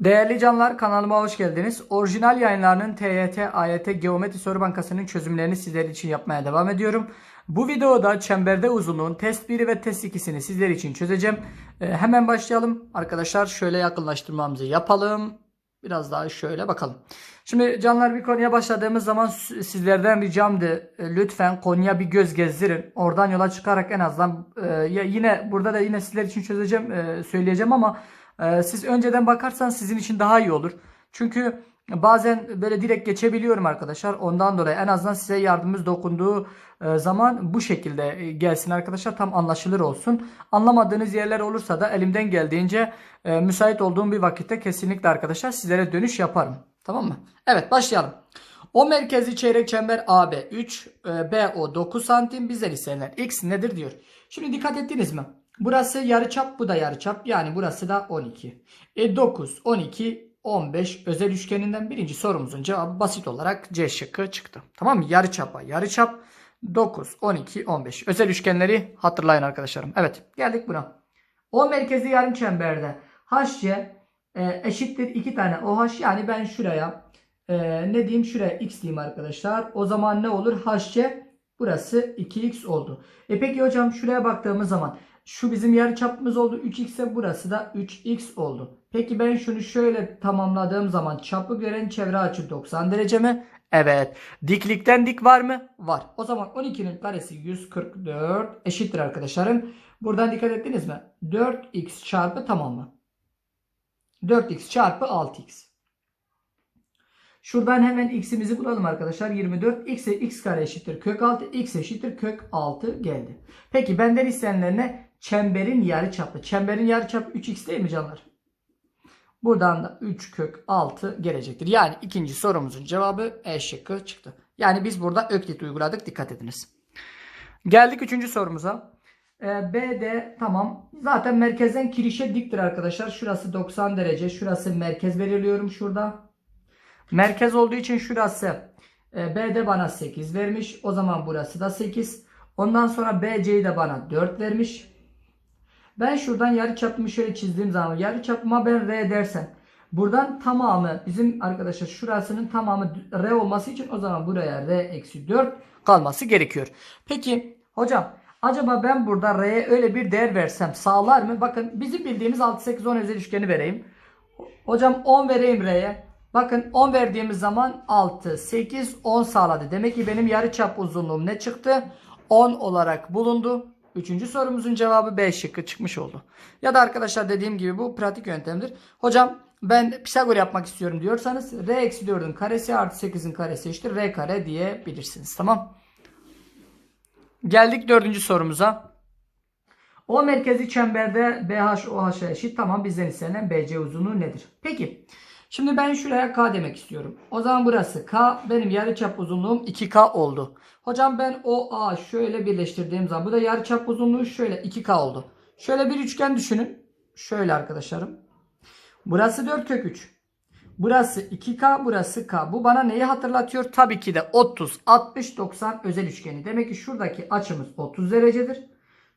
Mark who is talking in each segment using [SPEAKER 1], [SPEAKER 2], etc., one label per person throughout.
[SPEAKER 1] Değerli canlar kanalıma hoş geldiniz. Orijinal yayınlarının TYT, AYT, Geometri Soru Bankası'nın çözümlerini sizler için yapmaya devam ediyorum. Bu videoda çemberde uzunluğun test 1 ve test 2'sini sizler için çözeceğim. Ee, hemen başlayalım. Arkadaşlar şöyle yakınlaştırmamızı yapalım. Biraz daha şöyle bakalım. Şimdi canlar bir konuya başladığımız zaman sizlerden ricamdı. e, Lütfen konuya bir göz gezdirin. Oradan yola çıkarak en azından e, yine burada da yine sizler için çözeceğim, e, söyleyeceğim ama ee, siz önceden bakarsanız sizin için daha iyi olur. Çünkü bazen böyle direkt geçebiliyorum arkadaşlar. Ondan dolayı en azından size yardımımız dokunduğu e, zaman bu şekilde e, gelsin arkadaşlar. Tam anlaşılır olsun. Anlamadığınız yerler olursa da elimden geldiğince e, müsait olduğum bir vakitte kesinlikle arkadaşlar sizlere dönüş yaparım. Tamam mı? Evet başlayalım. O merkezi çeyrek çember AB 3, e, BO 9 santim bizden istenilen x nedir diyor. Şimdi dikkat ettiniz mi? Burası yarıçap, bu da yarıçap. Yani burası da 12. E 9, 12, 15 özel üçgeninden birinci sorumuzun cevabı basit olarak C şıkkı çıktı. Tamam mı? Yarıçapa yarıçap 9, 12, 15. Özel üçgenleri hatırlayın arkadaşlarım. Evet geldik buna. O merkezi yarım çemberde HC e, eşittir 2 tane OH yani ben şuraya e, ne diyeyim şuraya x diyeyim arkadaşlar. O zaman ne olur? HC burası 2x oldu. E peki hocam şuraya baktığımız zaman şu bizim yarıçapımız oldu 3x ise burası da 3x oldu. Peki ben şunu şöyle tamamladığım zaman çapı gören çevre açı 90 derece mi? Evet. Diklikten dik var mı? Var. O zaman 12'nin karesi 144 eşittir arkadaşlarım. Buradan dikkat ettiniz mi? 4x çarpı tamam mı? 4x çarpı 6x. Şuradan hemen x'imizi bulalım arkadaşlar. 24 x x kare eşittir kök 6 x eşittir kök 6 geldi. Peki benden istenilen ne? Çemberin yarıçapı. Çemberin yarıçapı 3x değil mi canlar? Buradan da 3 kök 6 gelecektir. Yani ikinci sorumuzun cevabı E şıkkı çıktı. Yani biz burada öklit uyguladık. Dikkat ediniz. Geldik üçüncü sorumuza. Ee, BD tamam. Zaten merkezden kirişe diktir arkadaşlar. Şurası 90 derece. Şurası merkez belirliyorum şurada. Merkez olduğu için şurası e, BD bana 8 vermiş. O zaman burası da 8. Ondan sonra BC'yi de bana 4 vermiş. Ben şuradan yarıçapımı şöyle çizdiğim zaman yarıçapıma ben R dersem buradan tamamı bizim arkadaşlar şurasının tamamı R olması için o zaman buraya R eksi 4 kalması gerekiyor. Peki hocam acaba ben burada R'ye öyle bir değer versem sağlar mı? Bakın bizim bildiğimiz 6 8 10 özel üçgeni vereyim. Hocam 10 vereyim R'ye. Bakın 10 verdiğimiz zaman 6, 8, 10 sağladı. Demek ki benim yarıçap uzunluğum ne çıktı? 10 olarak bulundu. Üçüncü sorumuzun cevabı B şıkkı çıkmış oldu. Ya da arkadaşlar dediğim gibi bu pratik yöntemdir. Hocam ben Pisagor yapmak istiyorum diyorsanız R eksi 4'ün karesi artı 8'in karesi eşittir R kare diyebilirsiniz. Tamam. Geldik dördüncü sorumuza. O merkezi çemberde BH OH'a eşit. Tamam bizden istenen BC uzunluğu nedir? Peki. Şimdi ben şuraya K demek istiyorum. O zaman burası K. Benim yarıçap uzunluğum 2K oldu. Hocam ben OA şöyle birleştirdiğim zaman bu da yarıçap uzunluğu şöyle 2K oldu. Şöyle bir üçgen düşünün. Şöyle arkadaşlarım. Burası 4 kök 3. Burası 2K, burası K. Bu bana neyi hatırlatıyor? Tabii ki de 30, 60, 90 özel üçgeni. Demek ki şuradaki açımız 30 derecedir.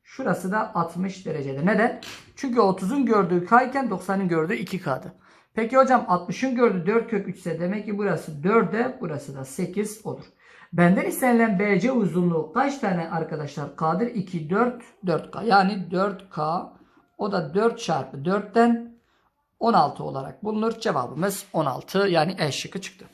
[SPEAKER 1] Şurası da 60 derecedir. Neden? Çünkü 30'un gördüğü K iken 90'ın gördüğü 2K'dı. Peki hocam 60'ın gördüğü 4 kök 3 ise demek ki burası 4'e burası da 8 olur. Benden istenilen BC uzunluğu kaç tane arkadaşlar K'dır? 2, 4, 4K. Yani 4K o da 4 çarpı 4'ten 16 olarak bulunur. Cevabımız 16 yani E şıkkı çıktı.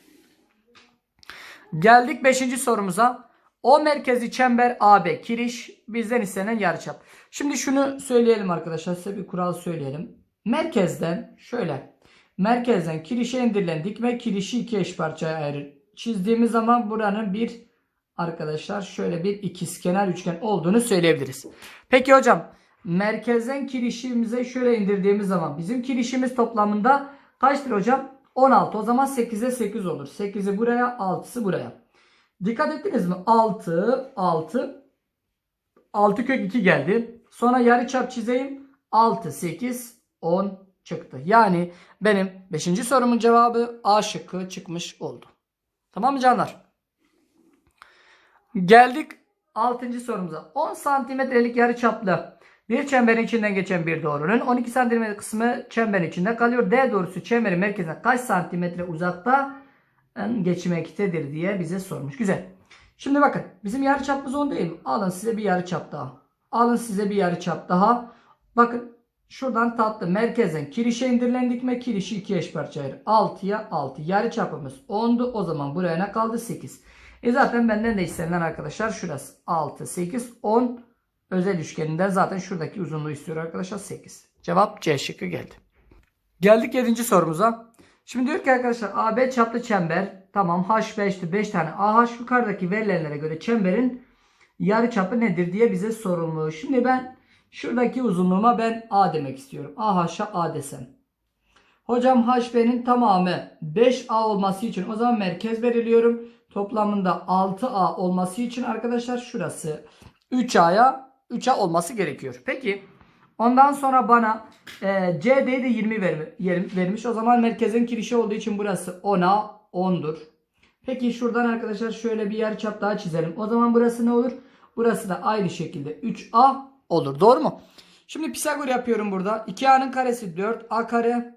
[SPEAKER 1] Geldik 5. sorumuza. O merkezi çember AB kiriş bizden istenen yarıçap. Şimdi şunu söyleyelim arkadaşlar size bir kural söyleyelim. Merkezden şöyle merkezden kirişe indirilen dikme kirişi iki eş parçaya ayırır. Çizdiğimiz zaman buranın bir arkadaşlar şöyle bir ikizkenar üçgen olduğunu söyleyebiliriz. Peki hocam merkezden kirişimize şöyle indirdiğimiz zaman bizim kirişimiz toplamında kaçtır hocam? 16. O zaman 8'e 8 olur. 8'i buraya 6'sı buraya. Dikkat ettiniz mi? 6, 6, 6 kök 2 geldi. Sonra yarıçap çizeyim. 6, 8, 10 çıktı. Yani benim 5. sorumun cevabı A şıkkı çıkmış oldu. Tamam mı canlar? Geldik 6. sorumuza. 10 santimetrelik yarıçaplı bir çemberin içinden geçen bir doğrunun 12 santimetre kısmı çemberin içinde kalıyor. D doğrusu çemberin merkezine kaç santimetre uzakta geçmektedir diye bize sormuş. Güzel. Şimdi bakın bizim yarıçapımız 10 değil mi? Alın size bir yarıçap daha. Alın size bir yarıçap daha. Bakın şuradan tatlı merkezden kirişe indirilen dikme kirişi iki eş parça ayır. 6'ya 6. Yarıçapımız 10'du. O zaman buraya ne kaldı? 8. E zaten benden de istenilen arkadaşlar şurası 6, 8, 10 özel üçgeninden zaten şuradaki uzunluğu istiyor arkadaşlar 8. Cevap C şıkkı geldi. Geldik 7. sorumuza. Şimdi diyor ki arkadaşlar AB çaplı çember tamam H5'ti 5 tane AH yukarıdaki verilenlere göre çemberin yarı çapı nedir diye bize sorulmuş. Şimdi ben şuradaki uzunluğuma ben A demek istiyorum. AH'a A desem. Hocam HB'nin tamamı 5A olması için o zaman merkez veriliyorum. Toplamında 6A olması için arkadaşlar şurası 3A'ya 3A olması gerekiyor. Peki ondan sonra bana e, CD'yi de 20 ver, yer- vermiş. O zaman merkezin kirişi olduğu için burası 10'a 10'dur. Peki şuradan arkadaşlar şöyle bir yarıçap daha çizelim. O zaman burası ne olur? Burası da aynı şekilde 3A olur. Doğru mu? Şimdi Pisagor yapıyorum burada. 2A'nın karesi 4A kare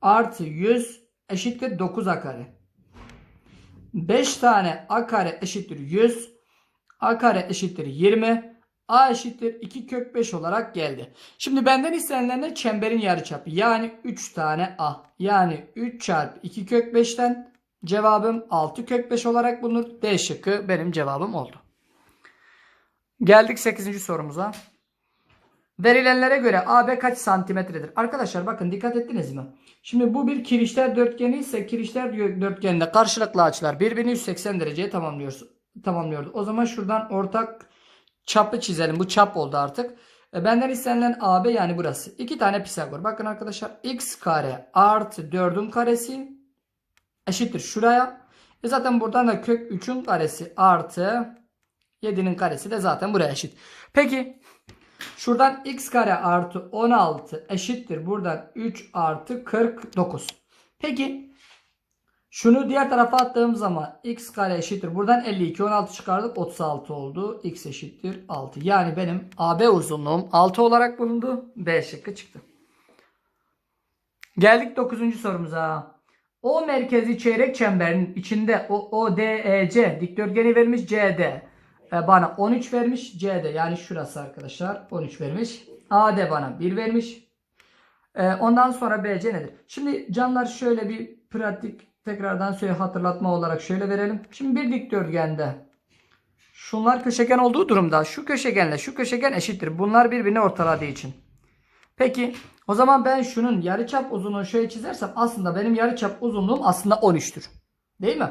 [SPEAKER 1] artı 100 eşittir 9A kare. 5 tane A kare eşittir 100. A kare eşittir 20. A eşittir 2 kök 5 olarak geldi. Şimdi benden istenilen de çemberin yarıçapı. Yani 3 tane A. Yani 3 çarpı 2 kök 5'ten cevabım 6 kök 5 olarak bulunur. D şıkkı benim cevabım oldu. Geldik 8. sorumuza. Verilenlere göre AB kaç santimetredir? Arkadaşlar bakın dikkat ettiniz mi? Şimdi bu bir kirişler dörtgeni ise kirişler dörtgeninde karşılıklı açılar birbirini 180 dereceye tamamlıyoruz. Tamamlıyordu. O zaman şuradan ortak çapı çizelim. Bu çap oldu artık. E, Benden istenilen AB yani burası. İki tane Pisagor. Bakın arkadaşlar x kare artı 4'ün karesi eşittir şuraya. E zaten buradan da kök 3'ün karesi artı 7'nin karesi de zaten buraya eşit. Peki şuradan x kare artı 16 eşittir. Buradan 3 artı 49. Peki şunu diğer tarafa attığım zaman x kare eşittir. Buradan 52 16 çıkardık 36 oldu. x eşittir 6. Yani benim AB uzunluğum 6 olarak bulundu. B şıkkı çıktı. Geldik 9. sorumuza. O merkezi çeyrek çemberin içinde o ODEC dikdörtgeni vermiş CD. E, bana 13 vermiş. CD yani şurası arkadaşlar 13 vermiş. AD bana 1 vermiş. E, ondan sonra BC nedir? Şimdi canlar şöyle bir pratik tekrardan şöyle hatırlatma olarak şöyle verelim. Şimdi bir dikdörtgende şunlar köşegen olduğu durumda şu köşegenle şu köşegen eşittir. Bunlar birbirini ortaladığı için. Peki o zaman ben şunun yarıçap uzunluğunu şöyle çizersem aslında benim yarıçap uzunluğum aslında 13'tür. Değil mi?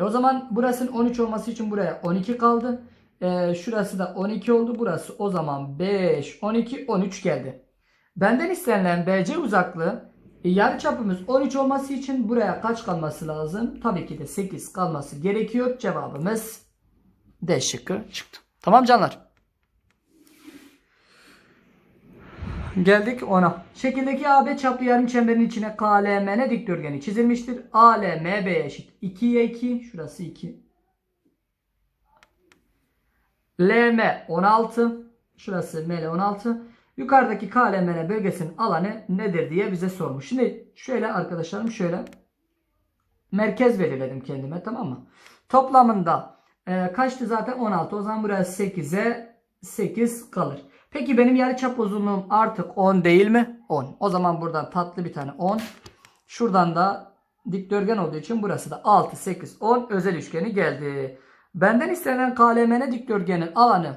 [SPEAKER 1] E o zaman burasının 13 olması için buraya 12 kaldı. E, şurası da 12 oldu. Burası o zaman 5, 12, 13 geldi. Benden istenilen BC uzaklığı e, yarıçapımız 13 olması için buraya kaç kalması lazım? Tabii ki de 8 kalması gerekiyor. Cevabımız D şıkkı çıktı. Tamam canlar. Geldik ona. Şekildeki AB çaplı yarım çemberin içine KLMN dikdörtgeni çizilmiştir. AL MB'ye eşit 2'ye 2. Şurası 2. LM 16. Şurası ML 16. Yukarıdaki KLMN bölgesinin alanı nedir diye bize sormuş. Şimdi şöyle arkadaşlarım şöyle merkez belirledim kendime tamam mı? Toplamında e, kaçtı zaten 16. O zaman buraya 8'e 8 kalır. Peki benim yarıçap uzunluğum artık 10 değil mi? 10. O zaman buradan tatlı bir tane 10. Şuradan da dikdörtgen olduğu için burası da 6, 8, 10 özel üçgeni geldi. Benden istenen KLMN dikdörtgenin alanı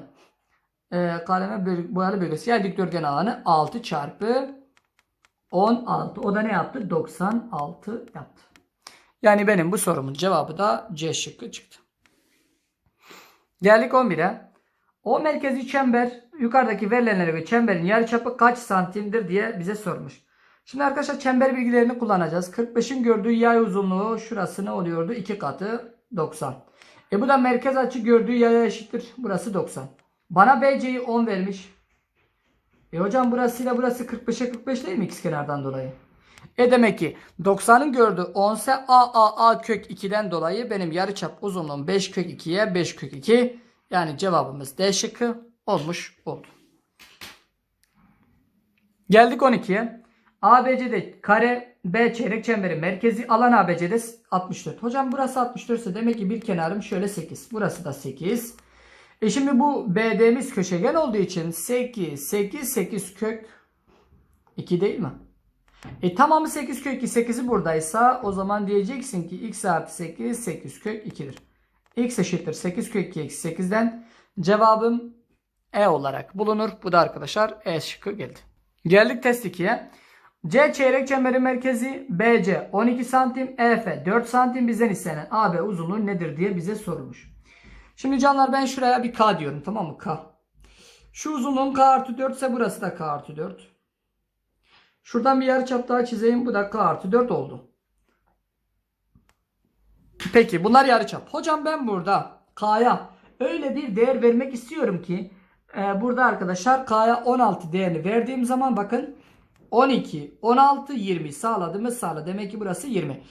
[SPEAKER 1] e, KLM böl- boyalı bölgesi yani dikdörtgen alanı 6 çarpı 16. O da ne yaptı? 96 yaptı. Yani benim bu sorumun cevabı da C şıkkı çıktı. Geldik 11'e. O merkezi çember yukarıdaki verilenlere göre çemberin yarıçapı kaç santimdir diye bize sormuş. Şimdi arkadaşlar çember bilgilerini kullanacağız. 45'in gördüğü yay uzunluğu şurası ne oluyordu? 2 katı 90. E bu da merkez açı gördüğü yaya eşittir. Burası 90. Bana BC'yi 10 vermiş. E hocam burasıyla burası 45'e 45 değil mi ikizkenardan dolayı? E demek ki 90'ın gördüğü 10 ise A A A kök 2'den dolayı benim yarıçap uzunluğum 5 kök 2'ye 5 kök 2 Yani cevabımız D şıkkı olmuş oldu. Geldik 12'ye. ABC'de kare B çeyrek çemberi merkezi alan ABC'de 64. Hocam burası 64 ise demek ki bir kenarım şöyle 8. Burası da 8. E şimdi bu BD'miz köşegen olduğu için 8, 8, 8 kök 2 değil mi? E tamamı 8 kök 2. 8'i buradaysa o zaman diyeceksin ki x artı 8 8 kök 2'dir. x eşittir 8 kök 2 eksi 8'den cevabım E olarak bulunur. Bu da arkadaşlar E şıkkı geldi. Geldik test 2'ye. C çeyrek çemberin merkezi BC 12 santim, EF 4 santim bizden istenen AB uzunluğu nedir diye bize sorulmuş. Şimdi canlar ben şuraya bir K diyorum tamam mı? K. Şu uzunluğum K artı 4 ise burası da K artı 4. Şuradan bir yarıçap daha çizeyim. Bu da K artı 4 oldu. Peki bunlar yarıçap. Hocam ben burada K'ya öyle bir değer vermek istiyorum ki e, burada arkadaşlar K'ya 16 değerini verdiğim zaman bakın 12, 16, 20 sağladı mı sağladı. Demek ki burası 20. E,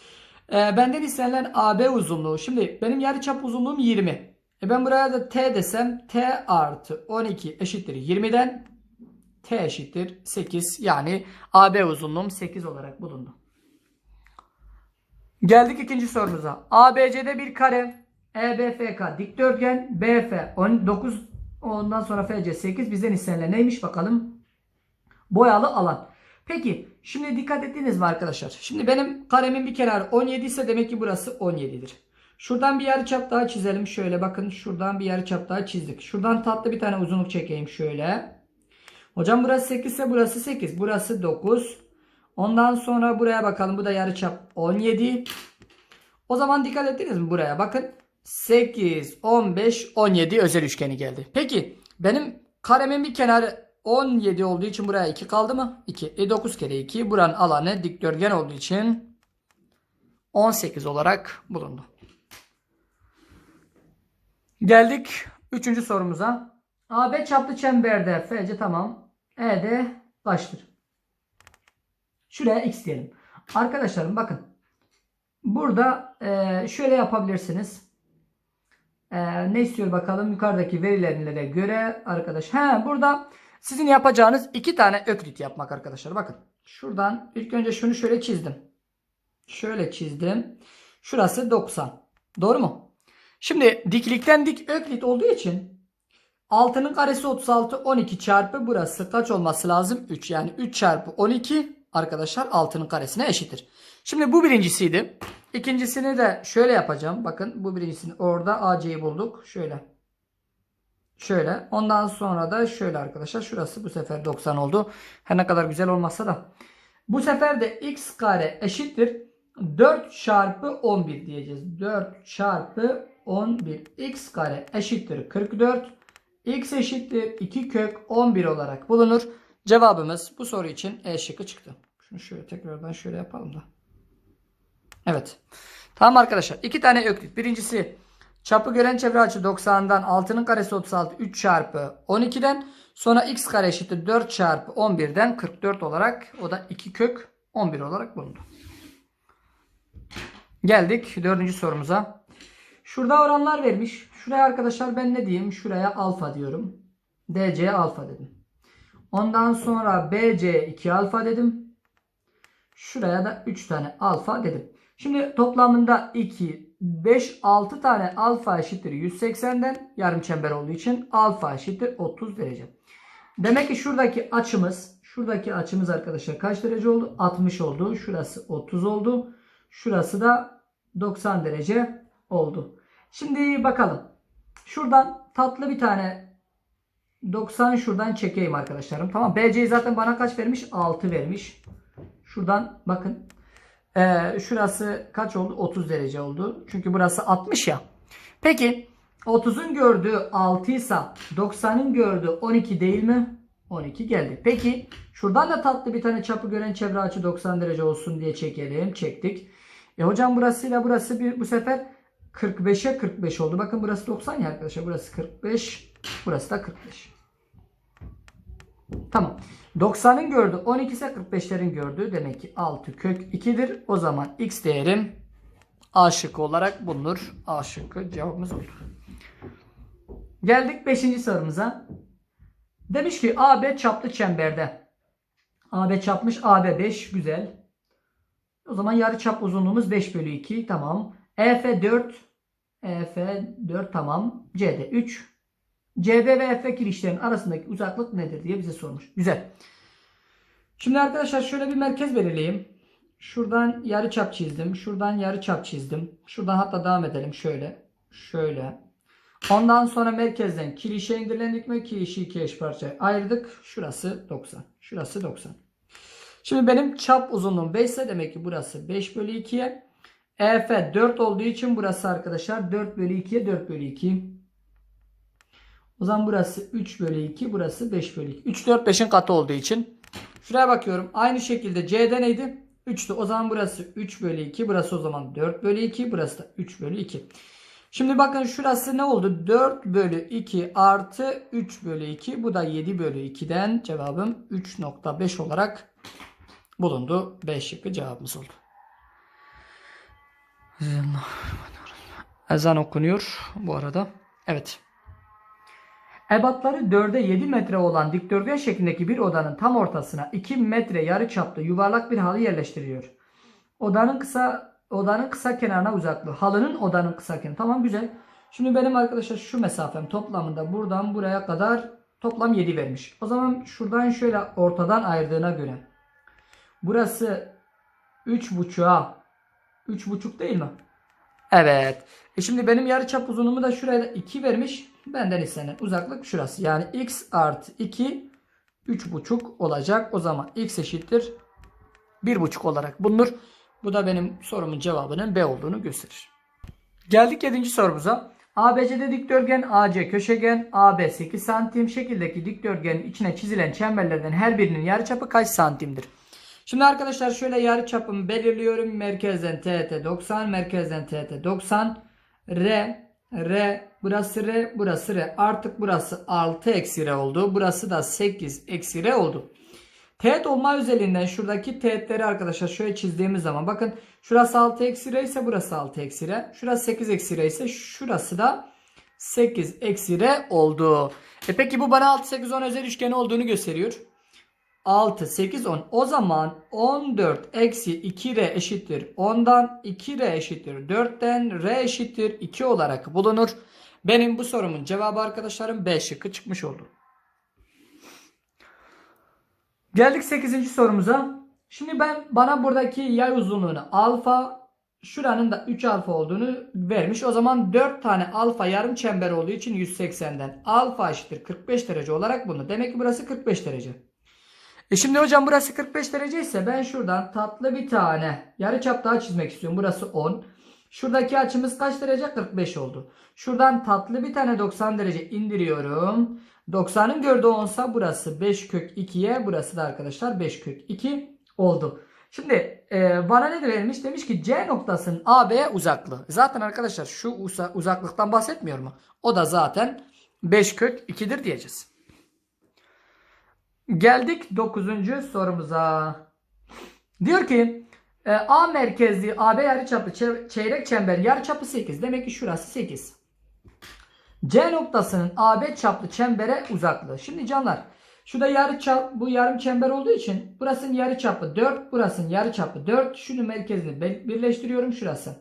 [SPEAKER 1] benden istenilen AB uzunluğu. Şimdi benim yarıçap uzunluğum 20. E ben buraya da T desem T artı 12 eşittir 20'den T eşittir 8 yani AB uzunluğum 8 olarak bulundu. Geldik ikinci sorumuza. ABC'de bir kare EBFK dikdörtgen BF 19 ondan sonra FC 8 bizden istenilen neymiş bakalım. Boyalı alan. Peki şimdi dikkat ettiniz mi arkadaşlar? Şimdi benim karemin bir kenarı 17 ise demek ki burası 17'dir. Şuradan bir yarıçap daha çizelim. Şöyle bakın şuradan bir yarıçap daha çizdik. Şuradan tatlı bir tane uzunluk çekeyim şöyle. Hocam burası 8 ise burası 8. Burası 9. Ondan sonra buraya bakalım. Bu da yarıçap 17. O zaman dikkat ettiniz mi buraya? Bakın 8, 15, 17 özel üçgeni geldi. Peki benim karemin bir kenarı 17 olduğu için buraya 2 kaldı mı? 2. E 9 kere 2. Buranın alanı dikdörtgen olduğu için 18 olarak bulundu. Geldik 3. sorumuza. AB çaplı çemberde FC tamam. ED kaçtır? Şuraya x diyelim. Arkadaşlarım bakın. Burada e, şöyle yapabilirsiniz. E, ne istiyor bakalım yukarıdaki verilere göre arkadaş. He burada sizin yapacağınız iki tane öklit yapmak arkadaşlar. Bakın şuradan ilk önce şunu şöyle çizdim. Şöyle çizdim. Şurası 90. Doğru mu? Şimdi diklikten dik öklit olduğu için 6'nın karesi 36 12 çarpı burası kaç olması lazım? 3 yani 3 çarpı 12 arkadaşlar 6'nın karesine eşittir. Şimdi bu birincisiydi. İkincisini de şöyle yapacağım. Bakın bu birincisini orada AC'yi bulduk. Şöyle. Şöyle. Ondan sonra da şöyle arkadaşlar. Şurası bu sefer 90 oldu. Her ne kadar güzel olmasa da. Bu sefer de x kare eşittir. 4 çarpı 11 diyeceğiz. 4 çarpı 11 x kare eşittir 44. x eşittir 2 kök 11 olarak bulunur. Cevabımız bu soru için E şıkkı çıktı. Şunu şöyle tekrardan şöyle yapalım da. Evet. Tamam arkadaşlar. iki tane öklit. Birincisi çapı gören çevre açı 90'dan 6'nın karesi 36 3 çarpı 12'den sonra x kare eşittir 4 çarpı 11'den 44 olarak o da 2 kök 11 olarak bulundu. Geldik dördüncü sorumuza. Şurada oranlar vermiş. Şuraya arkadaşlar ben ne diyeyim? Şuraya alfa diyorum. DC alfa dedim. Ondan sonra BC 2 alfa dedim. Şuraya da 3 tane alfa dedim. Şimdi toplamında 2, 5, 6 tane alfa eşittir 180'den yarım çember olduğu için alfa eşittir 30 derece. Demek ki şuradaki açımız, şuradaki açımız arkadaşlar kaç derece oldu? 60 oldu. Şurası 30 oldu. Şurası da 90 derece oldu. Şimdi bakalım. Şuradan tatlı bir tane 90 şuradan çekeyim arkadaşlarım. Tamam. BC zaten bana kaç vermiş? 6 vermiş. Şuradan bakın. Ee, şurası kaç oldu? 30 derece oldu. Çünkü burası 60 ya. Peki 30'un gördüğü 6 ise 90'ın gördüğü 12 değil mi? 12 geldi. Peki şuradan da tatlı bir tane çapı gören çevre açı 90 derece olsun diye çekelim. Çektik. E hocam burasıyla burası bir, bu sefer 45'e 45 oldu. Bakın burası 90 ya arkadaşlar. Burası 45. Burası da 45. Tamam. 90'ın gördüğü 12 ise 45'lerin gördüğü demek ki 6 kök 2'dir. O zaman x değerim A şıkkı olarak bulunur. A şıkkı cevabımız olur. Geldik 5. sorumuza. Demiş ki AB çaplı çemberde. AB çapmış AB 5 güzel. O zaman yarı çap uzunluğumuz 5 bölü 2 tamam. EF 4 EF 4 tamam. CD 3 CD ve EF kirişlerin arasındaki uzaklık nedir diye bize sormuş. Güzel. Şimdi arkadaşlar şöyle bir merkez belirleyeyim. Şuradan yarı çap çizdim. Şuradan yarı çap çizdim. Şuradan hatta devam edelim şöyle. Şöyle. Ondan sonra merkezden kirişe indirlendik mi? Kirişi iki eş parçaya ayırdık. Şurası 90. Şurası 90. Şimdi benim çap uzunluğum 5 ise demek ki burası 5 bölü 2'ye. EF 4 olduğu için burası arkadaşlar 4 bölü 2'ye 4 bölü 2. O zaman burası 3 bölü 2. Burası 5 bölü 2. 3 4 5'in katı olduğu için. Şuraya bakıyorum. Aynı şekilde C'de neydi? 3'tü. O zaman burası 3 bölü 2. Burası o zaman 4 bölü 2. Burası da 3 bölü 2. Şimdi bakın şurası ne oldu? 4 bölü 2 artı 3 bölü 2. Bu da 7 bölü 2'den cevabım 3.5 olarak bulundu. B şıkkı cevabımız oldu. Ezan okunuyor bu arada. Evet. Ebatları 4'e 7 metre olan dikdörtgen şeklindeki bir odanın tam ortasına 2 metre yarı çaplı yuvarlak bir halı yerleştiriliyor. Odanın kısa odanın kısa kenarına uzaklığı. Halının odanın kısa kenarı. Tamam güzel. Şimdi benim arkadaşlar şu mesafem toplamında buradan buraya kadar toplam 7 vermiş. O zaman şuradan şöyle ortadan ayırdığına göre burası 3.5'a 3.5 değil mi? Evet. E şimdi benim yarıçap uzunluğumu da şuraya da 2 vermiş. Benden istenen uzaklık şurası. Yani x artı 2 3.5 olacak. O zaman x eşittir 1.5 olarak bulunur. Bu da benim sorumun cevabının B olduğunu gösterir. Geldik 7. sorumuza. ABC'de dikdörtgen, AC köşegen, AB 8 santim şekildeki dikdörtgenin içine çizilen çemberlerden her birinin yarıçapı kaç santimdir? Şimdi arkadaşlar şöyle yarıçapımı belirliyorum. Merkezden TT 90, merkezden TT 90. R, R, burası R, burası R. Artık burası 6 eksi R oldu. Burası da 8 eksi R oldu. Teğet olma özelliğinden şuradaki teğetleri arkadaşlar şöyle çizdiğimiz zaman bakın şurası 6 eksi R ise burası 6 eksi R. Şurası 8 eksi R ise şurası da 8 eksi R oldu. E peki bu bana 6 8 10 özel üçgeni olduğunu gösteriyor. 6 8 10 o zaman 14 eksi 2R eşittir 10'dan 2R eşittir 4'ten R eşittir 2 olarak bulunur. Benim bu sorumun cevabı arkadaşlarım B şıkkı çıkmış oldu. Geldik 8. sorumuza. Şimdi ben bana buradaki yay uzunluğunu alfa şuranın da 3 alfa olduğunu vermiş. O zaman 4 tane alfa yarım çember olduğu için 180'den alfa eşittir 45 derece olarak bunu. Demek ki burası 45 derece. E şimdi hocam burası 45 derece ise ben şuradan tatlı bir tane yarıçap daha çizmek istiyorum. Burası 10. Şuradaki açımız kaç derece? 45 oldu. Şuradan tatlı bir tane 90 derece indiriyorum. 90'ın gördüğü 10 sa burası 5 kök 2'ye burası da arkadaşlar 5 kök 2 oldu. Şimdi e, bana ne verilmiş? Demiş ki C noktasının AB'ye uzaklığı. Zaten arkadaşlar şu uzaklıktan bahsetmiyor mu? O da zaten 5 kök 2'dir diyeceğiz. Geldik 9. sorumuza. Diyor ki e, A merkezli AB yarıçapı çeyrek çember yarıçapı 8. Demek ki şurası 8. C noktasının AB çaplı çembere uzaklığı. Şimdi canlar şurada yarı çap bu yarım çember olduğu için burasının yarı çapı 4, burasının yarı çapı 4. Şunu merkezini birleştiriyorum şurası.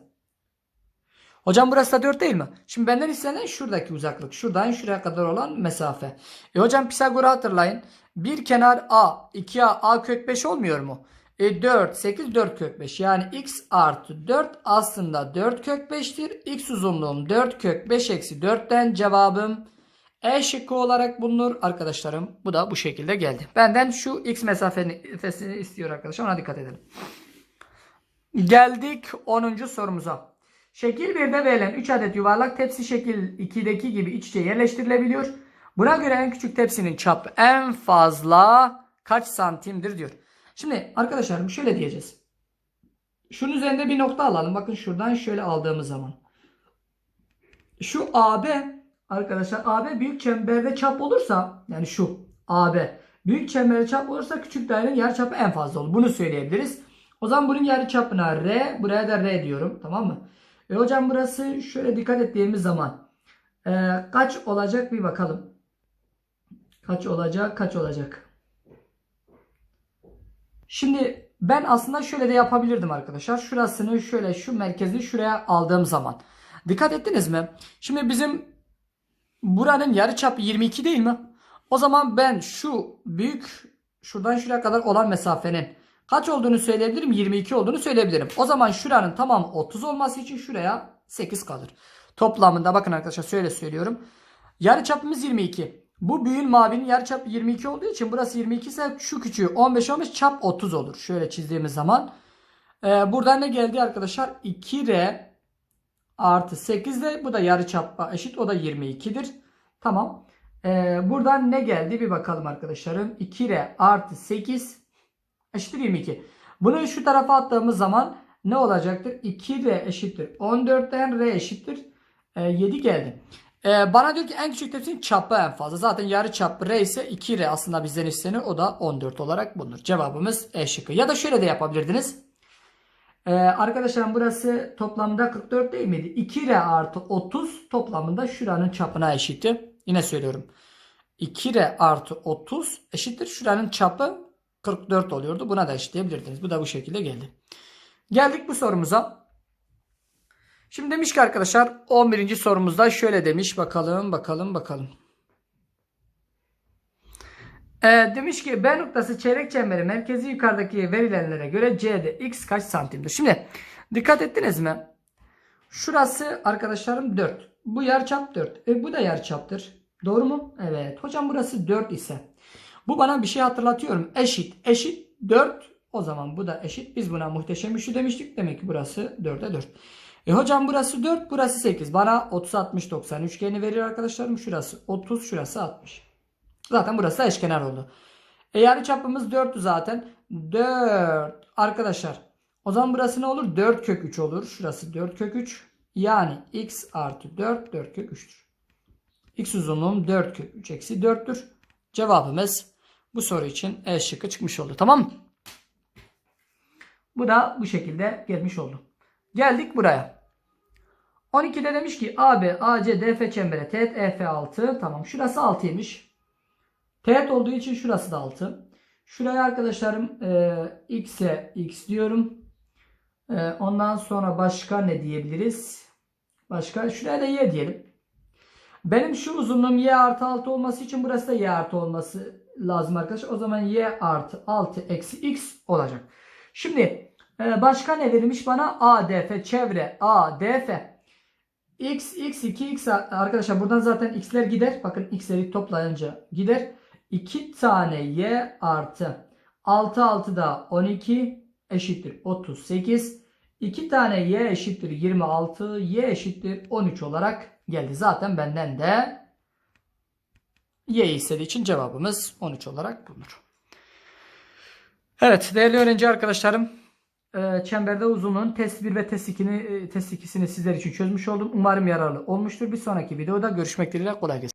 [SPEAKER 1] Hocam burası da 4 değil mi? Şimdi benden istenen şuradaki uzaklık. Şuradan şuraya kadar olan mesafe. E hocam Pisagor'u hatırlayın. Bir kenar A, 2A, A kök 5 olmuyor mu? E 4, 8, 4 kök 5. Yani x artı 4 aslında 4 kök 5'tir. X uzunluğum 4 kök 5 eksi 4'ten cevabım E şıkkı olarak bulunur arkadaşlarım. Bu da bu şekilde geldi. Benden şu x mesafesini istiyor arkadaşlar. Ona dikkat edelim. Geldik 10. sorumuza. Şekil 1'de verilen 3 adet yuvarlak tepsi şekil 2'deki gibi iç içe yerleştirilebiliyor. Buna göre en küçük tepsinin çapı en fazla kaç santimdir diyor. Şimdi arkadaşlarım şöyle diyeceğiz. Şunun üzerinde bir nokta alalım. Bakın şuradan şöyle aldığımız zaman. Şu AB arkadaşlar AB büyük çemberde çap olursa yani şu AB büyük çemberde çap olursa küçük dairenin yarıçapı en fazla olur. Bunu söyleyebiliriz. O zaman bunun yarıçapına R buraya da R diyorum. Tamam mı? E hocam burası şöyle dikkat ettiğimiz zaman Ee, kaç olacak bir bakalım. Kaç olacak? Kaç olacak? Şimdi ben aslında şöyle de yapabilirdim arkadaşlar. Şurasını şöyle şu merkezini şuraya aldığım zaman. Dikkat ettiniz mi? Şimdi bizim buranın yarıçapı 22 değil mi? O zaman ben şu büyük şuradan şuraya kadar olan mesafenin kaç olduğunu söyleyebilirim? 22 olduğunu söyleyebilirim. O zaman şuranın tamam 30 olması için şuraya 8 kalır. Toplamında bakın arkadaşlar şöyle söylüyorum. Yarıçapımız 22. Bu büyüğün mavinin yarıçapı 22 olduğu için burası 22 ise şu küçüğü 15 15 çap 30 olur. Şöyle çizdiğimiz zaman. Ee, buradan ne geldi arkadaşlar? 2R artı 8 de bu da yarıçapla eşit. O da 22'dir. Tamam. Ee, buradan ne geldi bir bakalım arkadaşlarım. 2R artı 8 eşittir 22. Bunu şu tarafa attığımız zaman ne olacaktır? 2R eşittir 14'ten R eşittir e, 7 geldi. E, bana diyor ki en küçük tepsinin çapı en fazla. Zaten yarı çapı R ise 2R aslında bizden isteniyor. O da 14 olarak bulunur. Cevabımız E şıkkı. Ya da şöyle de yapabilirdiniz. E, arkadaşlar burası toplamda 44 değil miydi? 2R artı 30 toplamında şuranın çapına eşitti. Yine söylüyorum. 2R artı 30 eşittir. Şuranın çapı 44 oluyordu. Buna da eşitleyebilirdiniz. Bu da bu şekilde geldi. Geldik bu sorumuza. Şimdi demiş ki arkadaşlar 11. sorumuzda şöyle demiş. Bakalım bakalım bakalım. Ee, demiş ki B noktası çeyrek çemberi merkezi yukarıdaki verilenlere göre C'de x kaç santimdir? Şimdi dikkat ettiniz mi? Şurası arkadaşlarım 4. Bu yarıçap 4. E, bu da yarıçaptır. Doğru mu? Evet. Hocam burası 4 ise. Bu bana bir şey hatırlatıyorum. Eşit. Eşit 4. O zaman bu da eşit. Biz buna muhteşem üçlü demiştik. Demek ki burası 4'e 4. E hocam burası 4, burası 8. Bana 30, 60, 90 üçgeni veriyor arkadaşlarım. Şurası 30, şurası 60. Zaten burası eşkenar oldu. E yarı çapımız 4'tü zaten. 4 arkadaşlar. O zaman burası ne olur? 4 kök 3 olur. Şurası 4 kök 3. Yani x artı 4 4 kök 3'tür. X uzunluğum 4 kök 3 eksi 4'tür. Cevabımız bu soru için E şıkkı çıkmış oldu. Tamam mı? Bu da bu şekilde gelmiş oldu. Geldik buraya. 12'de demiş ki AB, AC, DF çembere teğet EF 6. Tamam şurası 6'ymış. Teğet olduğu için şurası da 6. Şuraya arkadaşlarım e, x'e x diyorum. E, ondan sonra başka ne diyebiliriz? Başka şuraya da y diyelim. Benim şu uzunluğum y artı 6 olması için burası da y artı olması lazım arkadaşlar. O zaman y artı 6 eksi x olacak. Şimdi e, başka ne verilmiş bana? ADF çevre ADF x x 2 x arkadaşlar buradan zaten x'ler gider. Bakın x'leri toplayınca gider. 2 tane y artı 6 6 da 12 eşittir 38. 2 tane y eşittir 26. Y eşittir 13 olarak geldi. Zaten benden de y istediği için cevabımız 13 olarak bulunur. Evet değerli öğrenci arkadaşlarım çemberde uzunluğun test 1 ve test 2'ni test 2'sini sizler için çözmüş oldum. Umarım yararlı olmuştur. Bir sonraki videoda görüşmek dileğiyle kolay gelsin.